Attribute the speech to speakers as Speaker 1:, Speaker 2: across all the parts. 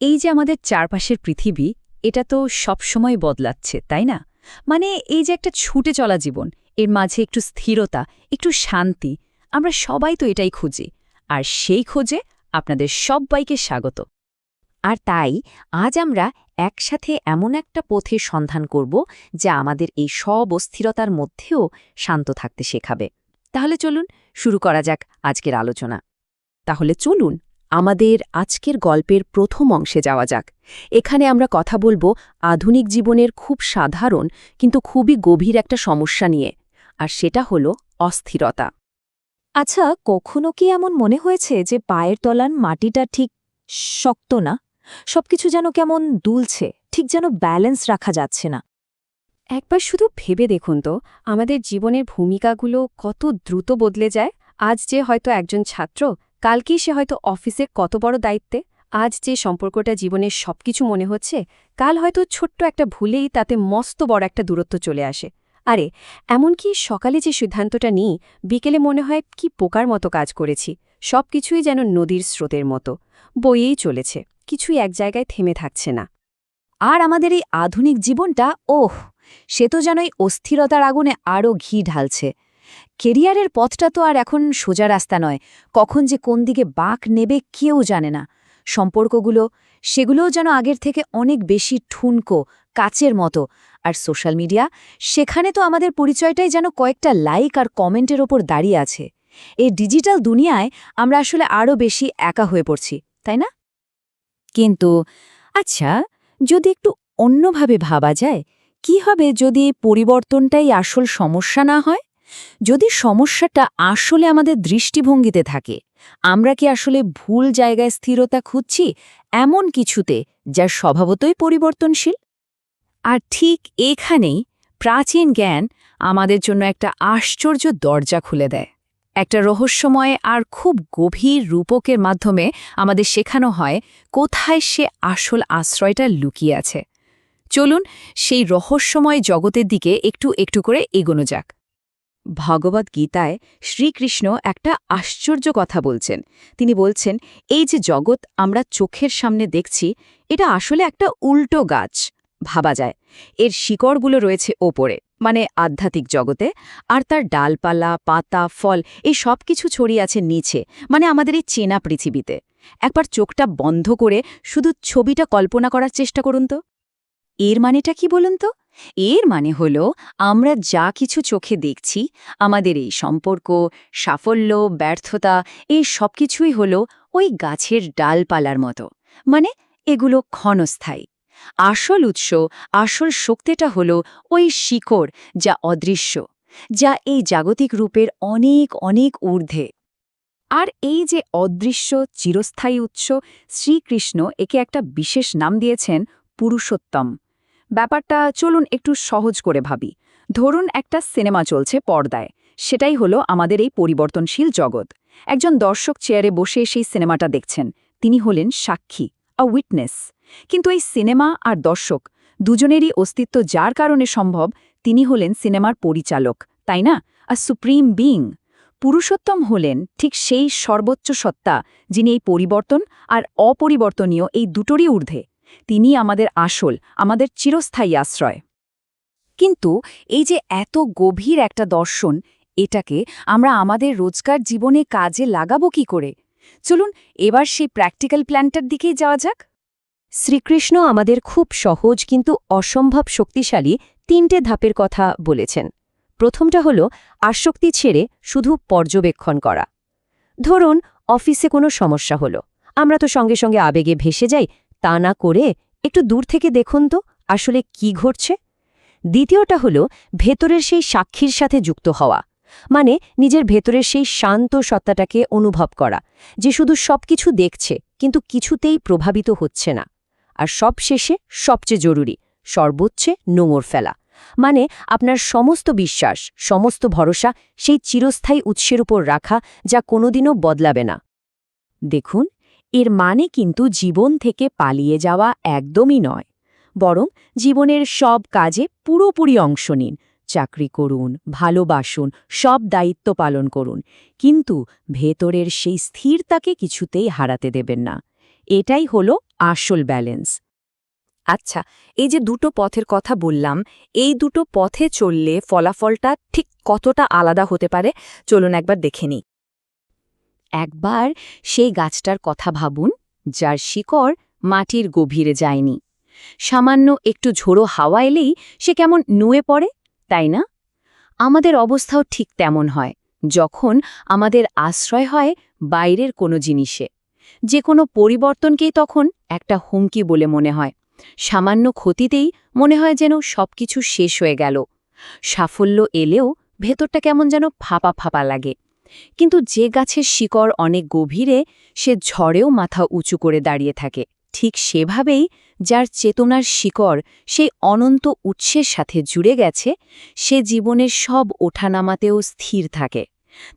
Speaker 1: এই যে আমাদের চারপাশের পৃথিবী, এটা তো সবসময় বদলাচ্ছে, তাই না? মানে এই যে একটা ছুটে চলা জীবন, এর মাঝে একটু স্থিরতা, একটু শান্তি, আমরা সবাই তো এটাই খুঁজি। আর সেই খোঁজে আপনাদের সব্বাইকে স্বাগত।
Speaker 2: আর তাই, আজ আমরা একসাথে এমন একটা পথের সন্ধান করব, যা আমাদের এই সব অস্থিরতার মধ্যেও শান্ত থাকতে শেখাবে। তাহলে চলুন, শুরু করা যাক আজকের আলোচনা।
Speaker 3: তাহলে চলুন আমাদের আজকের গল্পের প্রথম অংশে যাওয়া যাক। এখানে আমরা কথা বলব আধুনিক জীবনের খুব সাধারণ কিন্তু খুবই গভীর একটা সমস্যা নিয়ে আর সেটা হলো অস্থিরতা।
Speaker 2: আচ্ছা কখনো কি এমন মনে হয়েছে যে পায়ের তলার মাটিটা ঠিক শক্ত না? সবকিছু যেন কেমন দুলছে ঠিক যেন ব্যালেন্স রাখা যাচ্ছে না।
Speaker 1: একবার শুধু ভেবে দেখুন তো আমাদের জীবনের ভূমিকাগুলো কত দ্রুত বদলে যায়। আজ যে হয়তো একজন ছাত্র কালকেই সে হয়তো অফিসে কত বড় দায়িত্বে, আজ যে সম্পর্কটা জীবনের সবকিছু মনে হচ্ছে, কাল হয়তো ছোট্ট একটা ভুলেই তাতে মস্ত বড় একটা দূরত্ব চলে আসে। আরে, এমনকি সকালে যে সিদ্ধান্তটা নিই, বিকেলে মনে হয় কি পোকার মতো কাজ করেছি, সবকিছুই যেন নদীর স্রোতের মতো, বইয়েই চলেছে, কিছুই এক জায়গায় থেমে থাকছে না।
Speaker 2: আর আমাদের এই আধুনিক জীবনটা, ওহ, সে তো যেন এই অস্থিরতার আগুনে আরও ঘি ঢালছে। কেরিয়ারের পথটা তো আর এখন সোজা রাস্তা নয়। কখন যে কোন দিকে বাঁক নেবে কেউ জানে না। সম্পর্কগুলো, সেগুলোও যেন আগের থেকে অনেক বেশি ঠুনকো, কাচের মতো। আর সোশ্যাল মিডিয়া, সেখানে তো আমাদের পরিচয়টাই যেন কয়েকটা লাইক আর কমেন্টের ওপর দাঁড়িয়ে আছে। এই ডিজিটাল দুনিয়ায় আমরা আসলে আরও বেশি একা হয়ে পড়ছি, তাই না? কিন্তু আচ্ছা যদি একটু অন্যভাবে ভাবা যায়, কি হবে যদি পরিবর্তনটাই আসল সমস্যা না হয়? যদি সমস্যাটা আসলে আমাদের দৃষ্টিভঙ্গিতে থাকে, আমরা কি আসলে ভুল জায়গায় স্থিরতা খুঁজছি এমন কিছুতে যা স্বভাবতই পরিবর্তনশীল? আর ঠিক এখানেই প্রাচীন জ্ঞান আমাদের জন্য একটা আশ্চর্য দরজা খুলে দেয়। একটা রহস্যময় আর খুব গভীর রূপকের মাধ্যমে আমাদের শেখানো হয় কোথায় সে আসল আশ্রয়টা লুকিয়ে আছে। চলুন সেই রহস্যময় জগতের দিকে একটু একটু করে এগোনো যাক। ভগবদ গীতায় শ্রীকৃষ্ণ একটা আশ্চর্য কথা বলছেন। তিনি বলছেন, এই যে জগৎ আমরা চোখের সামনে দেখছি, এটা আসলে একটা উল্টো গাছ ভাবা যায়। এর শিকড়গুলো রয়েছে ওপরে মানে আধ্যাত্মিক জগতে, আর তার ডালপালা, পাতা, ফল, এই সব কিছু ছড়িয়ে আছে নিচে মানে আমাদের এই চেনা পৃথিবীতে। একবার চোখটা বন্ধ করে শুধু ছবিটা কল্পনা করার চেষ্টা করুন তো। এর মানেটা কি বলুন তো? এর মানে হল, আমরা যা কিছু চোখে দেখছি, আমাদের এই সম্পর্ক, সাফল্য, ব্যর্থতা, এই সব কিছুই হল ওই গাছের ডালপালার মতো। মানে এগুলো ক্ষণস্থায়ী। আসল উৎস, আসল শক্তিটা হল ওই শিকড় যা অদৃশ্য, যা এই জাগতিক রূপের অনেক অনেক ঊর্ধ্বে। আর এই যে অদৃশ্য, চিরস্থায়ী উৎস, শ্রীকৃষ্ণ একে একটা বিশেষ নাম দিয়েছেন পুরুষোত্তম। ব্যাপারটা চলুন একটু সহজ করে ভাবি। ধরুন একটা সিনেমা চলছে পর্দায়। সেটাই হলো আমাদের এই পরিবর্তনশীল জগৎ। একজন দর্শক চেয়ারে বসে সেই সিনেমাটা দেখছেন। তিনি হলেন সাক্ষী আ উইটনেস কিন্তু এই সিনেমা আর দর্শক দুজনেরই অস্তিত্ব যার কারণে সম্ভব, তিনি হলেন সিনেমার পরিচালক, তাই না? আ সুপ্রিম বিং পুরুষোত্তম হলেন ঠিক সেই সর্বোচ্চ সত্তা, যিনি এই পরিবর্তন আর অপরিবর্তনীয় এই দুটোরই ঊর্ধ্বে। তিনি আমাদের আসল, আমাদের চিরস্থায়ী আশ্রয়। কিন্তু এই যে এত গভীর একটা দর্শন, এটাকে আমরা আমাদের রোজকার জীবনে কাজে লাগাবো কি করে? চলুন এবার সেই প্র্যাকটিক্যাল প্ল্যানটার দিকেই যাওয়া যাক।
Speaker 3: শ্রীকৃষ্ণ আমাদের খুব সহজ কিন্তু অসম্ভব শক্তিশালী তিনটে ধাপের কথা বলেছেন। প্রথমটা হল, আসক্তি ছেড়ে শুধু পর্যবেক্ষণ করা। ধরুন, অফিসে কোনো সমস্যা হলো। আমরা তো সঙ্গে সঙ্গে আবেগে ভেসে যাই তা না করে একটু দূর থেকে দেখুন তো আসলে কি ঘটছে। দ্বিতীয়টা হল ভেতরের সেই সাক্ষীর সাথে যুক্ত হওয়া মানে নিজের ভেতরের সেই শান্ত সত্তাটাকে অনুভব করা, যে শুধু সবকিছু দেখছে কিন্তু কিছুতেই প্রভাবিত হচ্ছে না। আর সবশেষে সবচেয়ে জরুরি, সর্বোচ্চে নোঙর ফেলা মানে আপনার সমস্ত বিশ্বাস, সমস্ত ভরসা সেই চিরস্থায়ী উৎসের উপর রাখা যা কোনোদিনও বদলাবে না। দেখুন এর মানে কিন্তু জীবন থেকে পালিয়ে যাওয়া একদমই নয়। বরং জীবনের সব কাজে পুরোপুরি অংশ নিন, চাকরি করুন, ভালোবাসুন, সব দায়িত্ব পালন করুন। কিন্তু ভেতরের সেই স্থিরতাকে কিছুতেই হারাতে দেবেন না। এটাই হলো
Speaker 2: আসল ব্যালেন্স। আচ্ছা এই যে দুটো পথের কথা বললাম, এই দুটো পথে চললে ফলাফলটা ঠিক কতটা আলাদা হতে পারে? চলুন একবার দেখে নিই। একবার সেই গাছটার কথা ভাবুন, যার শিকড় মাটির গভীরে যায়নি। সামান্য একটু ঝোড়ো হাওয়া এলেই সে কেমন নুয়ে পড়ে, তাই না? আমাদের অবস্থাও ঠিক তেমন হয়, যখন আমাদের আশ্রয় হয় বাইরের কোনো জিনিসে। যে কোনো পরিবর্তনকেই তখন একটা হুমকি বলে মনে হয়। সামান্য ক্ষতিতেই মনে হয় যেন সবকিছু শেষ হয়ে গেল। সাফল্য এলেও ভেতরটা কেমন যেন ফাঁপা ফাঁপা লাগে। কিন্তু যে গাছের শিকড় অনেক গভীরে, সে ঝড়েও মাথা উঁচু করে দাঁড়িয়ে থাকে। ঠিক সেভাবেই যার চেতনার শিকড় সেই অনন্ত উৎসের সাথে জুড়ে গেছে, সে জীবনের সব ওঠানামাতেও স্থির থাকে।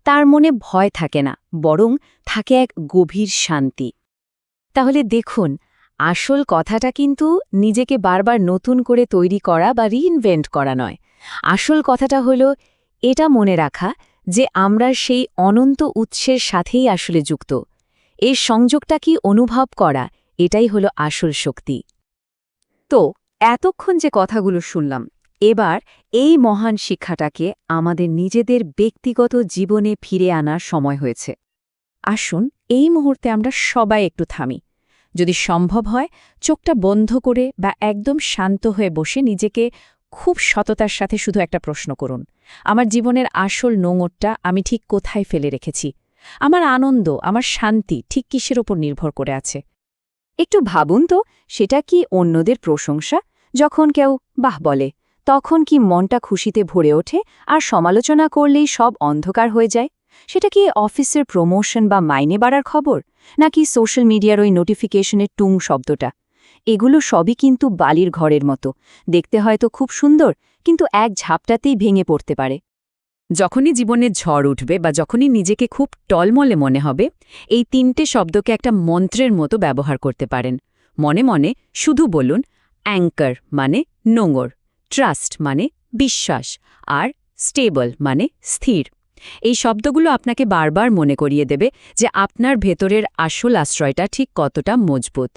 Speaker 2: তার মনে ভয় থাকে না, বরং থাকে এক গভীর শান্তি। তাহলে দেখুন, আসল কথাটা কিন্তু নিজেকে বারবার নতুন করে তৈরি করা বা রিইনভেন্ট করা নয়। আসল কথাটা হলো, এটা মনে রাখা যে আমরা সেই অনন্ত উৎসের সাথেই আসলে যুক্ত। এর সংযোগটা কি অনুভব করা? এটাই হলো আসল শক্তি। তো, এতক্ষণ যে কথাগুলো শুনলাম, এবার এই মহান শিক্ষাটাকে আমাদের নিজেদের ব্যক্তিগত জীবনে ফিরে আনার সময় হয়েছে। আসুন, এই মুহূর্তে আমরা সবাই একটু থামি। যদি সম্ভব হয়, চোখটা বন্ধ করে বা একদম শান্ত হয়ে বসে নিজেকে খুব সততার সাথে শুধু একটা প্রশ্ন করুন। আমার জীবনের আসল নোঙরটা আমি ঠিক কোথায় ফেলে রেখেছি? আমার আনন্দ, আমার শান্তি ঠিক কিসের ওপর নির্ভর করে আছে? একটু ভাবুন তো, সেটা কি অন্যদের প্রশংসা? যখন কেউ, বাহ বলে, তখন কি মনটা খুশিতে ভরে ওঠে আর সমালোচনা করলেই সব অন্ধকার হয়ে যায়? সেটা কি অফিসের প্রমোশন বা মাইনে বাড়ার খবর? নাকি সোশ্যাল মিডিয়ার ওই নোটিফিকেশনের টুং শব্দটা? এগুলো সবই কিন্তু বালির ঘরের মতো। দেখতে হয়তো খুব সুন্দর, কিন্তু এক ঝাপটাতেই ভেঙে পড়তে পারে। যখনই জীবনে ঝড় উঠবে বা যখনই নিজেকে খুব টলমলে মনে হবে, এই তিনটে শব্দকে একটা মন্ত্রের মতো ব্যবহার করতে পারেন। মনে মনে শুধু বলুন, অ্যাঙ্কার মানে নোঙর, ট্রাস্ট মানে বিশ্বাস, আর স্টেবল মানে স্থির। এই শব্দগুলো আপনাকে বারবার মনে করিয়ে দেবে যে আপনার ভেতরের আসল আশ্রয়টা ঠিক কতটা মজবুত।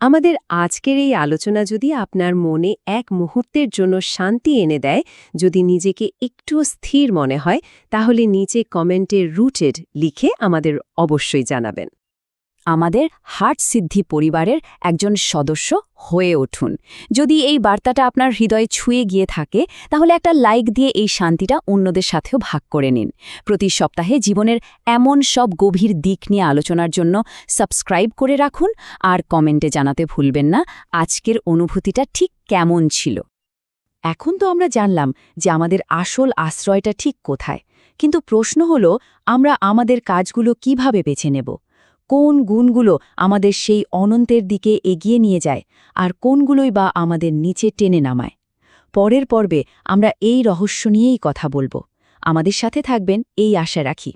Speaker 1: আমাদের আজকের এই আলোচনা যদি আপনার মনে এক মুহূর্তের জন্য শান্তি এনে দেয়, যদি নিজেকে একটু স্থির মনে হয়, তাহলে নিচে কমেন্টে রুটেড লিখে আমাদের অবশ্যই জানাবেন।
Speaker 2: আমাদের হার্ট সিদ্ধি পরিবারের একজন সদস্য হয়ে উঠুন। যদি এই বার্তাটা আপনার হৃদয়ে ছুঁয়ে গিয়ে থাকে, তাহলে একটা লাইক দিয়ে এই শান্তিটা অন্যদের সাথেও ভাগ করে নিন। প্রতি সপ্তাহে জীবনের এমন সব গভীর দিক নিয়ে আলোচনার জন্য সাবস্ক্রাইব করে রাখুন আর কমেন্টে জানাতে ভুলবেন না। আজকের অনুভূতিটা ঠিক কেমন ছিল? এখন তো আমরা জানলাম যে আমাদের আসল আশ্রয়টা ঠিক কোথায়। কিন্তু প্রশ্ন হল, আমরা আমাদের কাজগুলো কীভাবে বেছে নেব? কোন গুণগুলো আমাদের সেই অনন্তের দিকে এগিয়ে নিয়ে যায় আর কোনগুলোই বা আমাদের নিচে টেনে নামায়। পরের পর্বে আমরা এই রহস্য নিয়েই কথা বলব। আমাদের সাথে থাকবেন এই আশা রাখি।